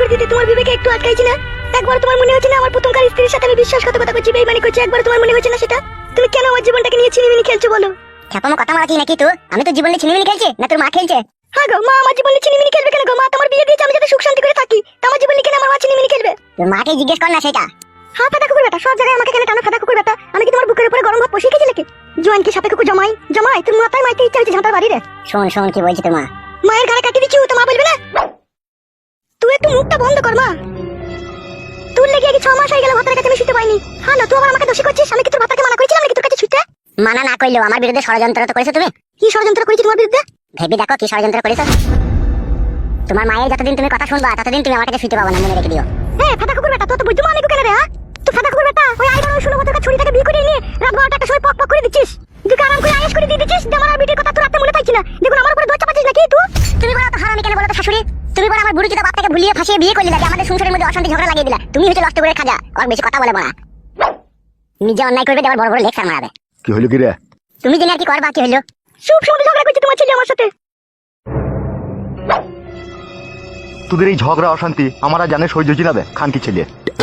করে দিতে তোমার বিবেকে একটু আটকাইছি না? একবার তোমার মনে হচ্ছে না আমার প্রথম কার স্ত্রীর সাথে আমি বিশ্বাসঘাতকতা করছি বেইমানি করছি? একবার তোমার মনে হচ্ছে না সেটা? তুমি কেন আমার জীবনটাকে নিয়ে ছিনিমিনি খেলছো বলো? খ্যাপামো কথা নাকি তুই? আমি তো জীবনে ছিনিমিনি খেলছি না তোর মা খেলছে? হ্যাঁ গো মা আমার জীবনে ছিনিমিনি খেলবে কেন গো? মা তোমার বিয়ে দিয়েছে আমি যাতে সুখ শান্তি করে থাকি। তা জীবনে কেন আমার মা ছিনিমিনি খেলবে? তোর মাকে জিজ্ঞেস কর না সেটা। হ্যাঁ ফাটা কুকুর বেটা সব জায়গায় আমাকে কেন টানো ফাটা কুকুর বেটা আমি কি তোমার বুকের উপরে গরম ভাত বসিয়ে গেছি নাকি? জোয়ান কি সাপে কুকুর জমাই জমাই তোর মাথায় মাইতে ইচ্ছা হচ্ছে ঝাঁটার বাড়ি রে। শোন শোন কি বলছি মা? মায়ের ঘরে কাটি দিচ্ছি তো মা বলবে না? তুই একটু মুখটা বন্ধ কর মা। তোর লেগে আগে ছ মাস হয়ে গেল ভাতের কাছে আমি শুতে পাইনি। হ্যাঁ না তুই আবার আমাকে দোষী করছিস? আমি কি তোর ভাতাকে মানা করেছিলাম নাকি তোর কাছে শুতে? মানা না করলেও আমার বিরুদ্ধে ষড়যন্ত্র তো করেছ তুমি? কি ষড়যন্ত্র করেছি তোমার বিরুদ্ধে? ভেবে দেখো কি ষড়যন্ত্র করেছ। তোমার মায়ের যতদিন তুমি কথা শুনবা ততদিন তুমি আমার কাছে শুতে পাবো না মনে রেখে দিও। হ্যাঁ ফাটা কুকুর বেটা তোর তো বুঝতে মানি কেন রে হ্যাঁ? তুই ফাটা কুকুর বেটা ওই আইডার ওই ষোলো বছর ছুরিটাকে বিয়ে করে নিয়ে রাত বারোটা একটা সময় পক পক করে দিচ্ছিস। তুই আরাম করে আয়েস করে দিয়ে দিচ্ছিস যে আমার বিটির কথা তোর রাতে মনে থাকছি না। দেখুন আমার উপরে দোষ চাপাচ্ছিস নাকি তুই? তুমি বলো তো হারামি কেন বলো তো শাশুড়ি? তুমি বলো আমার বুড়ি চোদা বাপটাকে ভুলিয়ে ফাঁসিয়ে বিয়ে করলে লাগে আমাদের সংসারের মধ্যে অশান্তি ঝগড়া লাগিয়ে দিলা। তুমি হচ্ছে নষ্ট করে খাজা। আর বেশি কথা বলে না নিজে অন্যায় করবে আবার বড় বড় লেকচার মারাবে। কি হইল কি রে? তুমি জেনে আর কি করবা? কি হলো? সব সময় ঝগড়া করছিস তোমার ছেলে আমার সাথে। তোদের এই ঝগড়া অশান্তি আমার জানে সহ্য চিনাবে খানকি ছেলে।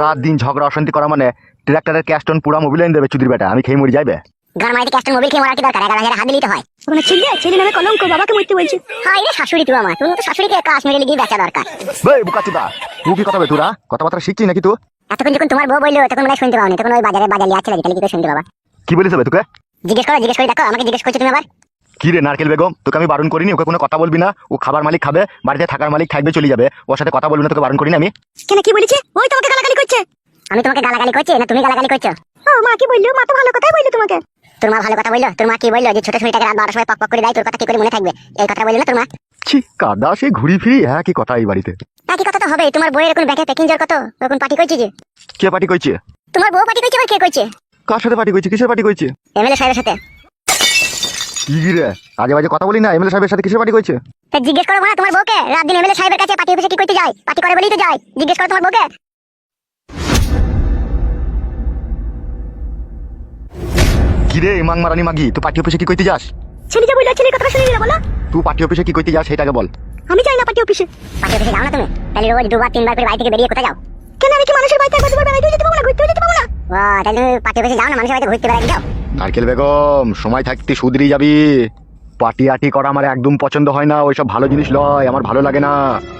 রাত দিন ঝগড়া অশান্তি করা মানে ট্রাক্টরের ক্যাস্টন পুরা মোবিল দেবে চুদির বেটা আমি খেয়ে মরে যাইবে। গান মারিতে ক্যাস্টন মোবিল খেয়ে মারা কি দরকার এগারো হাজার হাত দিলেই তো হয়। ওখানে ছেলে ছেলে নামে কলঙ্ক বাবাকে মরতে বলছে। হাই রে শাশুড়ি তুই আমার তুমি তো শাশুড়িকে কাশ্মীরে গিয়ে বেচা দরকার। বে বুকা চুদা তুই কি কথা বে তোরা? কথাবার্তা শিখছিস নাকি তুই? এতক্ষণ যখন তোমার বউ বলল তখন মনে হয় শুনতে পাওনি তখন ওই বাজারে বাজারে আছে লাগে তাহলে কি করে শুনতে পাবা? কি বলিস বে তোকে? জিজ্ঞেস করো জিজ্ঞেস করে দেখো আমাকে জিজ্ঞেস করছ তুমি আবার? কি রে নারকেল বেগম তোকে আমি বারণ করিনি? ওকে কোনো কথা বলবি না? ও খাবার মালিক খাবে বাড়িতে থাকার মালিক থাকবে চলে যাবে। ওর সাথে কথা বলবি না তোকে বারণ করিনি আমি? কেন কি বলেছে? ওই তোমাকে গালাগালি করছে। আমি তোমাকে গালাগালি করছি? না তুমি গালাগালি করছ? ও মা কি বলল? মা তো ভালো কথাই বলল তোমাকে। তোর মা ভালো কথা বলল? তোর মা কি বলল যে ছোট ছোটটাকে রাত বারোটার সময় পক পক করে দেয়? তোর কথা কি করে মনে থাকবে? এই কথা বলল না তোর মা? ছি কাদা সে ঘুরি ফিরি হ্যাঁ কি কথা এই বাড়িতে। কথা তো হবে। তোমার বইয়ের এখন প্যাকিং কত? এখন পার্টি করছে যে? কে পার্টি করছে? তোমার বউ পার্টি আবার কে করছে? কার সাথে পার্টি করছে? কিসের পার্টি করছে? এমএলএ সাহেবের সাথে। কি রে? আজে বাজে কথা বলি না। এমএলএ সাহেবের সাথে কিসের পার্টি করছে? তা জিজ্ঞেস করো না তোমার বউকে। রাত দিন এমএলএ সাহেবের কাছে পার্টি অফিসে কি করতে যায়? পার্টি করে বলেই তো যায়। জিজ্ঞেস করো তোমার বউকে। কি রে মাং মারানি মাগি তুই পার্টি অফিসে কি করতে যাস? ছেলে যা কথা শুনে নিলে বলো? তুই পার্টি অফিসে কি করতে যাস সেটাকে বল। আমি যাই না পার্টি অফিসে। পার্টি অফিসে যাও না তুমি। তাহলে রোজ দুবার তিনবার করে বাড়ি থেকে বেরিয়ে কোথায় যাও? কেন আমি কি মানুষের বাড়িতে একবার দুবার বেড়াইতে যেতে পাবো না ঘুরতে যেতে পাবো না। ও তাহলে তুমি পার্টি অফিসে যাও না মানুষের বাড়িতে ঘুরতে বেড়াতে যাও? নারকেল বেগম সময় থাকতে সুদরি যাবি। পার্টি আটি করা আমার একদম পছন্দ হয় না ওইসব ভালো জিনিস লয় আমার ভালো লাগে না।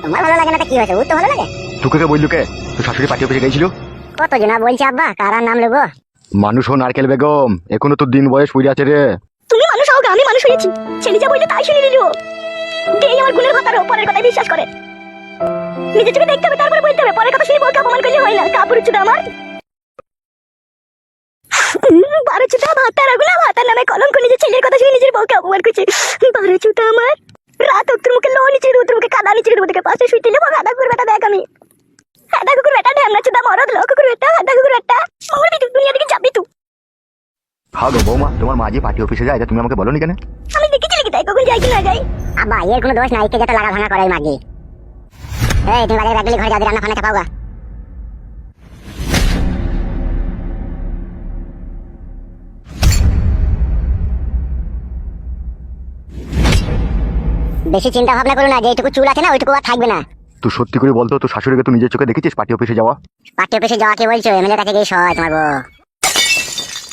তোমার ভালো লাগে না তো কি হয়েছে? ও তো ভালো লাগে। তোকে কে বললু কে? তুই শাশুড়ি পার্টি অফিসে গেছিল? কত জনা বলছে আব্বা কারার নাম নেব মানুষ হো নারকেল বেগম, এখনও তো দিন বয়স পুড়ে আছে রে। তুমি মানুষ হোক আমি মানুষ হয়েছি ছেলে যা বলল তাই শুনে নিল। এই আমার গুণের ভাতারও পরের কথায় বিশ্বাস করে? নিজের চোখে দেখতে হবে, তারপরে বলতে হবে। পরের কথা শুনে বউকে অপমান করলে হয় না। কাপড় চুদা আমার। বারো চুদা ভাতার আগুলা ভাতার নামে কলঙ্ক, নিজের ছেলের কথা শুনে নিজের বউকে অপমান করছে। বারো চুদা আমার। রাত তোর মুখে লো নিচে তোর মুখে কাদা নিচে দেবো তোকে পাশে শুইতে নেব হাদা কুকুর বেটা দেখ আমি। হাদা কুকুর বেটা ঢ্যামনা চুদা মরদ লো কুকুর বেটা হাদা কুকুর বেটা মরবি তুই দুনিয়া থেকে যাবি তুই হ্যাঁ গো বৌমা তোমার মা যে পার্টি অফিসে যায় তুমি আমাকে বলো নি কেন? আমি দেখেছি তাই কখন যাই কি না যাই আব্বা এর কোনো দোষ নাই কে যত লাগা ভাঙা করে মাগি। এই তুমি বাজারে ঘরে যাবে রান্না চাপাওগা বেশি চিন্তা ভাবনা করো না যেটুকু চুল আছে না ওইটুকু আর থাকবে না। তুই সত্যি করে বলতো তোর শাশুড়িকে তুই নিজের চোখে দেখেছিস পার্টি অফিসে যাওয়া? পার্টি অফিসে যাওয়া কে বলছো? এমএলএ কাছে গিয়ে সয় তোমার বউ।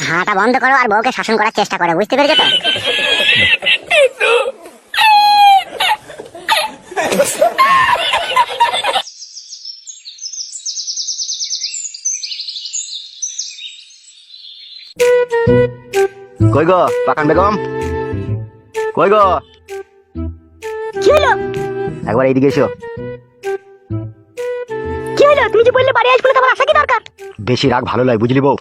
হাঁটা বন্ধ করো আর বউকে শাসন করার চেষ্টা করো বুঝতে পেরেছ তো? কই গো পাকান বেগম? কই গো? কি হলো? একবার এইদিকে এসো। কি হলো? তুমি যে বললে বাড়ি আসবে না তোমার আশা কি দরকার? বেশি রাগ ভালো লাগে বুঝলি বউ?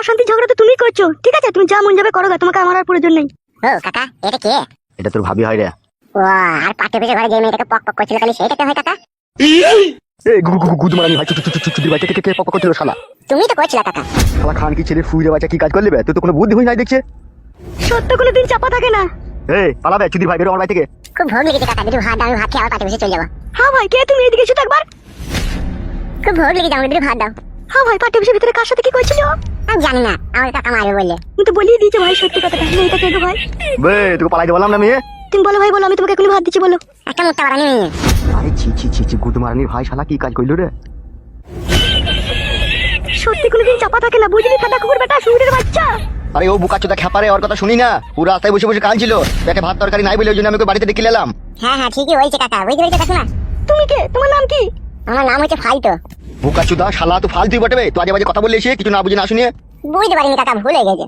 অশান্তি ঝগড়া তো তুমি করছ। ঠিক আছে তুমি যা মন যাবে করো গা, তোমাকে আমার আর প্রয়োজন নেই। ও কাকা এটা কে? এটা তোর ভাবি হয় রে। ও আর পার্টি অফিসে ঘরে গিয়ে মেয়েটাকে পক পক করছিল খালি সেইটাকে হয় কাকা? এই গু গু গুদ মারানি ভাই চুচুর বাচ্চা কে কে পক করছিল শালা? তুমি তো করছিল কাকা। শালা খান কি ছেলে ফুইরে বাচ্চা কি কাজ করলি বে? তুই তো কোনো বুদ্ধি হই নাই দেখছে। সত্য কোনো দিন চাপা থাকে না। এই পালাবে চুদি ভাই বেরো আমার বাড়ি থেকে। খুব ভোগ লেগেছে কাকা যদি ভাত দাও আমি ভাত খেয়ে পার্টি অফিসে চলে যাব। হ্যাঁ ভাই কে তুমি এদিকে এসো একবার। খুব ভোগ লেগেছে আমাকে যদি ভাত দাও। হ্যাঁ ভাই পার্টি অফিসের ভিতরে কার সাথে কি করছিল? আমি জানি না। আমার কাকা মারবে বললে। তুমি তো বলিয়ে দিয়েছ ভাই সত্যি কথাটা মেয়েটা কে গো ভাই? বে তোকে পালাইতে বললাম না মেয়ে তুমি বলো ভাই বলো আমি তোমাকে এখনই ভাত দিচ্ছি বলো। একটা মুখটা বাড়ানি মেয়ে আরে ছি ছি ছি ছি গুদমারানির ভাই শালা কি কাজ করল রে? সত্যি কোনোদিন চাপা থাকে না বুঝলি ফাটা কুকুর বেটা শুয়োরের বাচ্চা। আরে ও বুকাচ্চোদা খ্যাপারে ওর কথা শুনি না। পুরো রাস্তায় বসে বসে কাঁদছিল। পেটে ভাত তরকারি নাই বলে ওই জন্য আমি ওকে বাড়িতে ডেকে এলাম হ্যাঁ হ্যাঁ ঠিকই হয়েছে কাকা বুঝতে পেরেছ কাকিমা তুমি কে? তোমার নাম কি? আমার নাম হচ্ছে ফালতো। বুকাচ্চোদা শালা তো ফালতুই বটে তো আজে বাজে কথা বললে এসে কিছু না বুঝে না শুনিয়ে। বুঝতে পারিনি কাকা ভুলে গেছে।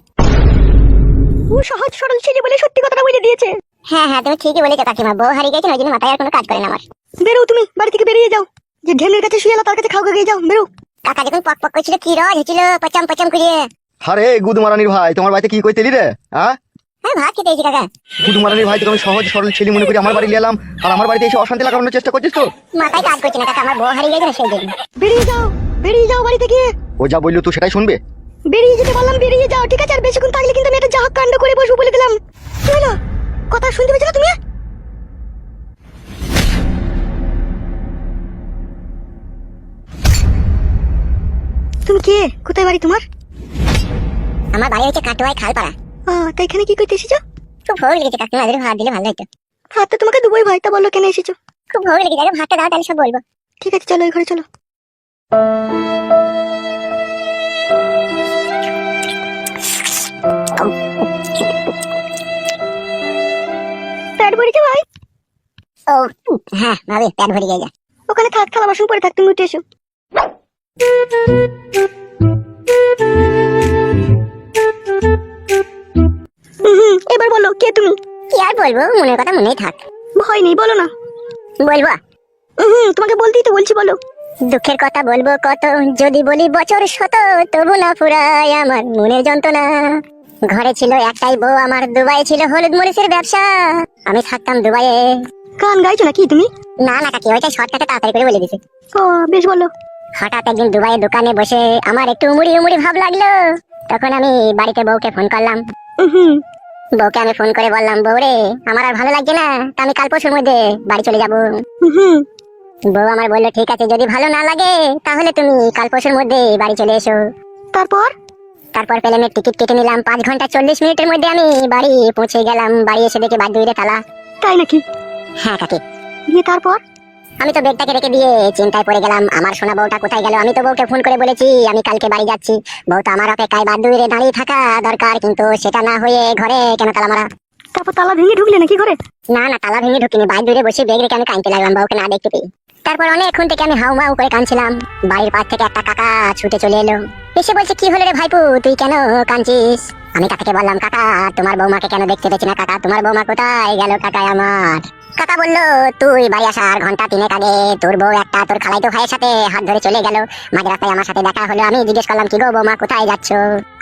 ও সহজ সরল ছেলে বলে সত্যি কথাটা বলে দিয়েছে। হ্যাঁ হ্যাঁ তুমি ঠিকই বলেছ কাকিমা বউ হারিয়ে গেছে ওই জন্য মাথায় আর কোনো কাজ করে না আমার। বেরো তুমি বাড়ি থেকে বেরিয়ে যাও। যে ঢেলের কাছে শুয়ে তার কাছে খাওয়া গিয়ে যাও বেরো। কাকা যখন পক পক করছিল কি রজ হচ্ছিল পচাম পচাম করে। আরে গুদমারানির ভাই তোমার বাড়িতে কি কইতেলি রে হ্যাঁ হ্যাঁ ভাত খেতে কাকা। গুদমারানির ভাই তোকে আমি সহজ সরল ছেলে মনে করি আমার বাড়ি নিয়ে এলাম আর আমার বাড়িতে এসে অশান্তি লাগানোর চেষ্টা করছিস তো? মাথায় কাজ করছে না কাকা আমার বউ হারিয়ে গেছে না সেই জন্য। বেরিয়ে যাও বেরিয়ে যাও বাড়ি থেকে ও যা বলল তুই সেটাই শুনবে? বেরিয়ে যেতে বললাম বেরিয়ে যাও ঠিক আছে? আর বেশিক্ষণ থাকলে কিন্তু আমি একটা জাহাজ কাণ্ড করে বসবো বলে দিলাম। কি হলো কথা শুনতে পেয়েছ তুমি? তুমি কে? কোথায় বাড়ি তোমার? আমার বাড়ি হচ্ছে কাটোয়ায় খালপাড়া। ও তাই এখানে কি করতে এসেছ? খুব ভোগ লেগেছে কাকিমা যদি ভাত দিলে ভালো হতো। হাত তো তোমাকে দুবোই ভাই তা বলল কেন এসেছ? খুব ভোগ লেগেছে আগে ভাতটা দাও তাহলে সব বলব। ঠিক আছে চলো এই ঘরে চলো। ভরেছে ভাই? ও হ্যাঁ ভাবি পেট ভরে গেছে ওখানে থাক থালা বাসন পরে থাক তুমি উঠে এসো। এবার বলো কে তুমি? কি আর বলব মনের কথা মনেই থাক। ভয় নেই বলো না। বলব? হুম তোমাকে বলতেই তো বলছি বলো। দুঃখের কথা বলব কত যদি বলি বছর শত তবু না ফুরায় আমার মনের যন্ত্রণা। ঘরে ছিল একটাই বউ আমার দুবাই ছিল হলুদ মরিচের ব্যবসা। আমি থাকতাম দুবাইয়ে। গান গাইছো নাকি তুমি? না না কাকি ওইটা শর্টকাটে তাড়াতাড়ি করে বলে দিছি। ও বেশ বলো। হঠাৎ একদিন দুবাইয়ের দোকানে বসে আমার একটু উমুড়ি উমুড়ি ভাব লাগল। তখন আমি বাড়িতে বউকে ফোন করলাম। বউকে আমি ফোন করে বললাম বউ রে আমার আর ভালো লাগছে না তা আমি কাল পরশুর মধ্যে বাড়ি চলে যাব। বউ আমার বলল ঠিক আছে যদি ভালো না লাগে তাহলে তুমি কাল পরশুর মধ্যে বাড়ি চলে এসো। তারপর? তারপর প্লেনের টিকিট কেটে নিলাম। পাঁচ ঘণ্টা চল্লিশ মিনিটের মধ্যে আমি বাড়ি পৌঁছে গেলাম বাড়ি এসে দেখি বাদ দুইরে তালা তাই নাকি? হ্যাঁ কাকি। দিয়ে তারপর? আমি তো বেগটাকে রেখে দিয়ে চিন্তায় পড়ে গেলাম আমার সোনা বউটা কোথায় গেল? আমি তো বউকে ফোন করে বলেছি আমি কালকে বাড়ি যাচ্ছি। বউ তো আমার অপেক্ষায় বাদ দুইরে দাঁড়িয়ে থাকা দরকার কিন্তু সেটা না হয়ে ঘরে কেন তালা মারা? তারপর তালা ভেঙে ঢুকলে নাকি ঘরে? না না তালা ভেঙে ঢুকিনি বাইর দূরে বসে বেগ রেখে আমি কাঁদতে লাগলাম বউকে না দেখতে পেয়ে। তারপর অনেকক্ষণ থেকে আমি হাউ মাউ করে কাঁদছিলাম। বাড়ির পাশ থেকে একটা কাকা ছুটে চলে এলো। এসে বলছে, কি হলো রে ভাইপু? তুই কেন কাঁদছিস? আমি কাকাকে বললাম, কাকা, তোমার বৌমাকে কেন দেখতে পেছি না, কাকা? তোমার বৌমা কোথায় গেল কাকা আমার? কাকা বলল, তুই বাড়ি আসার ঘণ্টা তিনেক আগে তোর বউ একটা তোর খালাইতো ভাইয়ের সাথে হাত ধরে চলে গেল। মাঝ রাস্তায় আমার সাথে দেখা হলো। আমি জিজ্ঞেস করলাম, কি গো বৌমা, কোথায় যাচ্ছ?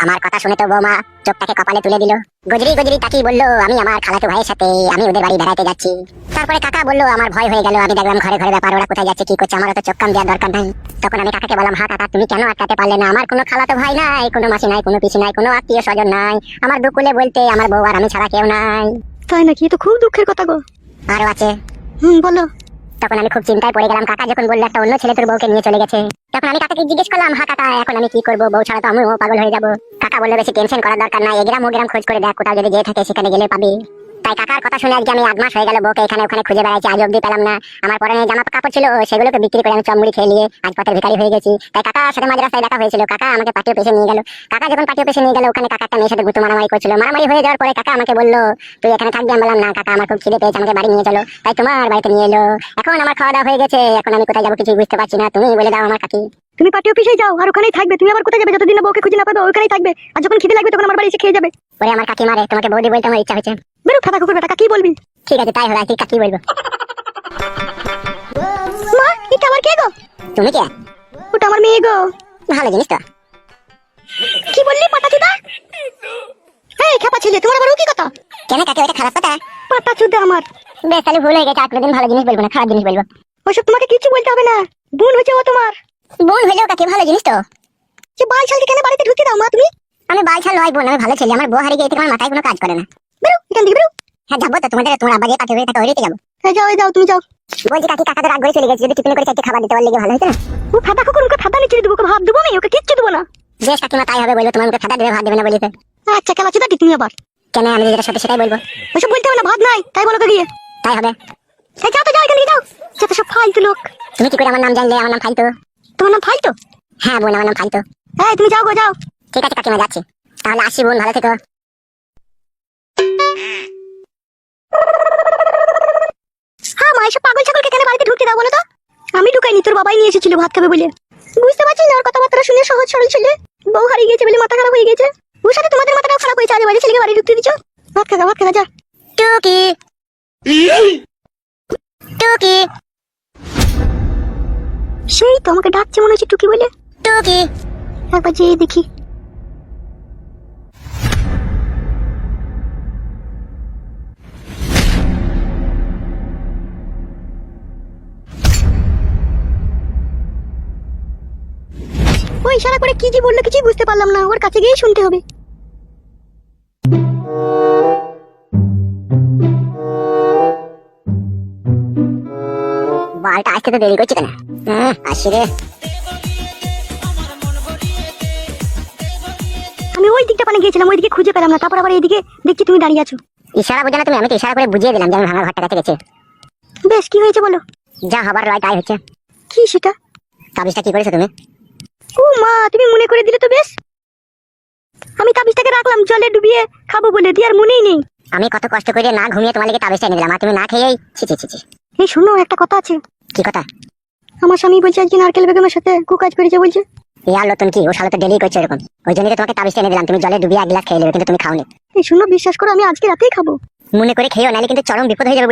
আমার কথা শুনে তো বৌমা চোখটাকে কপালে তুলে দিল। গজরি গজরি তাকিয়ে বলল আমি আমার খালাতো ভাইয়ের সাথে আমি ওদের বাড়ি বেড়াতে যাচ্ছি। তারপরে কাকা বলল আমার ভয় হয়ে গেল আমি দেখলাম ঘরে ঘরে ব্যাপার ওরা কোথায় যাচ্ছে কি করছে আমার তো চোখ কান দেওয়ার দরকার নাই। তখন আমি কাকাকে বললাম হা কাকা তুমি কেন আটকাতে পারলে না? আমার কোনো খালাতো ভাই নাই কোনো মাসি নাই কোনো পিসি নাই কোনো আত্মীয় স্বজন নাই। আমার দুকুলে বলতে আমার বউ আর আমি ছাড়া কেউ নাই। তাই নাকি? তো খুব দুঃখের কথা গো। আরও আছে। হুম বলো। তখন আমি খুব চিন্তায় পড়ে গেলাম। কাকা যখন বলল একটা অন্য ছেলে তোর বউকে নিয়ে চলে গেছে। তখন আমি কাকাকে জিজ্ঞেস করলাম হা কাকা, এখন আমি কি করব? বউ ছাড়া তো আমিও পাগল হয়ে যাব। কাকা বলল, বেশি টেনশন করার দরকার নাই। এগ্রাম ওগ্রাম খোঁজ করে দেখ, কোথাও যদি যেয়ে থাকে সেখানে গেলে পাবি। তাই কাকার কথা শুনে আজকে আমি আট মাস হয়ে গেল বউকে এখানে ওখানে খুঁজে বেড়াইছি আজ অব্দি পেলাম না। আমার পরে জামা কাপড় ছিল সেগুলোকে বিক্রি করে আমি চমড়ি খেয়ে নিয়ে আজ পথের ভিখারি হয়ে গেছি। তাই কাকার সাথে মাঝ রাস্তায় দেখা হয়েছিল। কাকা আমাকে পাটিও পেছে নিয়ে গেল। কাকা যখন পাটিও পেছে নিয়ে গেল ওখানে কাকা একটা মেয়ের সাথে গুতো মারামারি করছিল। মারামারি হয়ে যাওয়ার পরে কাকা আমাকে বলল তুই এখানে থাকবি? আমি বললাম না কাকা আমার খুব খিদে পেয়েছে আমাকে বাড়ি নিয়ে চলো। তাই তোমার বাড়িতে নিয়ে এলো। এখন আমার খাওয়া দাওয়া হয়ে গেছে। এখন আমি কোথায় যাব কিছুই বুঝতে পারছি না। তুমি বলে দাও আমার কাকি। তুমি পার্টি অফিসে যাও আর ওখানেই থাকবে। তুমি আবার কোথায় যাবে? যতদিন না বউকে খুঁজে না পাবে ওখানেই থাকবে। আর যখন খিদে লাগবে তখন আমার বাড়ি এসে খেয়ে যাবে। পরে আমার কাকি মারে তোমাকে বৌদি বলতে আমার ইচ্ছা হচ্ছে বেরো ফাটা কুকুর বেটা কি বলবি? ঠিক আছে তাই হবে আর কি কাকি বলব। মা এটা আমার কে গো? তুমি কে? ওটা আমার মেয়ে গো। ভালো জিনিস তো। কি বললি পাটা চুদা? এই খেপা ছেলে তোমার আবার কি কথা? কেন কাকি ওইটা খারাপ কথা? পাটা চুদা আমার। বেশ তাহলে ভুল হয়ে গেছে আর কোনোদিন ভালো জিনিস বলব না খারাপ জিনিস বলব। ওইসব তোমাকে কিছু বলতে হবে না। বোন হয়েছে ও তোমার। বোন হইলেও কাকি ভালো জিনিস তো। যে বাল কেন বাড়িতে ঢুকতে দাও মা তুমি। আমি বাল ছাল নয় বোন আমি ভালো ছেলে। আমার বউ হারিয়ে গিয়ে আমার মাথায় কোনো কাজ করে না। বেরো এখান থেকে বেরো। হ্যাঁ যাব তো তোমাদের তোমার আব্বা যে পাঠিয়ে থাকে ওইটাতে যাব। এই যাও যাও তুমি যাও। বলছি কাকি কাকা তো রাগ করে চলে গেছে যদি টিফিন করে চারটে খাবার দিতে পারলে ভালো হতো না? ও ফাটা কুকুর ওকে ফাটা নিচে দেবো ওকে ভাত দেবো আমি ওকে কিচ্ছু দেবো না। বেশ কাকিমা তাই হবে বলব তোমার মুখে খাতা দেবে ভাত দেবে না বলিতে আচ্ছা খেলা চুদা তুমি আবার? কেন আমি যেটা সত্যি সেটাই বলব। ওইসব বলতে হবে না ভাত নাই তাই বলো গিয়ে। তাই হবে। যাও তো যাও এখান থেকে যাও। যত সব ফালতু লোক। তুমি কি করে আমার নাম জানলে আমার নাম ফালতু? তোমার নাম ফালতু? হ্যাঁ বোন আমার নাম ফালতু। এই তুমি যাও গো যাও। ঠিক আছে কাকিমা যাচ্ছি। তাহলে আসি বোন ভালো থেকো। হ্যাঁ মা এসব পাগল ছাগলকে কেন বাড়িতে ঢুকতে দাও বলো তো? আমি ঢুকাইনি তোর বাবাই নিয়ে এসেছিল ভাত খাবে বলে। বুঝতে পারছিস না ওর কথাবার্তা শুনে সহজ সরল ছিল। বউ হারিয়ে গেছে বলে মাথা খারাপ হয়ে গেছে। ওর সাথে তোমাদের মাথাটাও খারাপ হয়েছে আজে বাজে ছেলেকে বাড়ি ঢুকতে দিচ্ছ ভাত খাগা ভাত খাগা যা। টুকি। টুকি। সেই তো আমাকে ডাকছে মনে হচ্ছে টুকি বলে। টুকি। একবার যেয়ে দেখি। কি যে বলল কিছুই বুঝতে পারলাম না ওর কাছে গিয়েই শুনতে হবে। বালটা আসতে তো দেরি করছে কেন? হ্যাঁ আসি রে। আমি ওই দিকটা পানে গিয়েছিলাম ওইদিকে খুঁজে পেলাম না তারপর আবার এইদিকে দেখছি তুমি দাঁড়িয়ে আছো। ইশারা বোঝো না তুমি আমি তো ইশারা করে বুঝিয়ে দিলাম যে আমি ভাঙা ঘরটা কাছে গেছে। বেশ কি হয়েছে বলো? যা হবার রয় তাই হচ্ছে। কি সেটা? তাবিজটা কি করেছ তুমি? ও মা তুমি মনে করে দিলে তো বেশ। আমি তাবিজটাকে রাখলাম জলে ডুবিয়ে খাব বলে দিয়ে আর মনেই নেই। আমি কত কষ্ট করে না ঘুমিয়ে তোমার লেগে তাবিজটা এনে দিলাম আর তুমি না খেয়েই ছি ছি ছি ছি। এই শোনো একটা কথা আছে। কি কথা? আমার স্বামী বলছে আজকে নারকেল বেগমের সাথে কুকাজ করেছে বলছে। ইয়ার নতুন কি? ও শালা তো ডেলি করছে এরকম। ওই জন্যই তোমাকে তাবিজটা এনে দিলাম তুমি জলে ডুবিয়ে এক গ্লাস খেয়ে নেবে কিন্তু তুমি খাওনি। এই শোনো বিশ্বাস করো আমি আজকে রাতেই খাব। মনে করে খেয়েও নাহলে কিন্তু চরম বিপদ হয়ে যাবে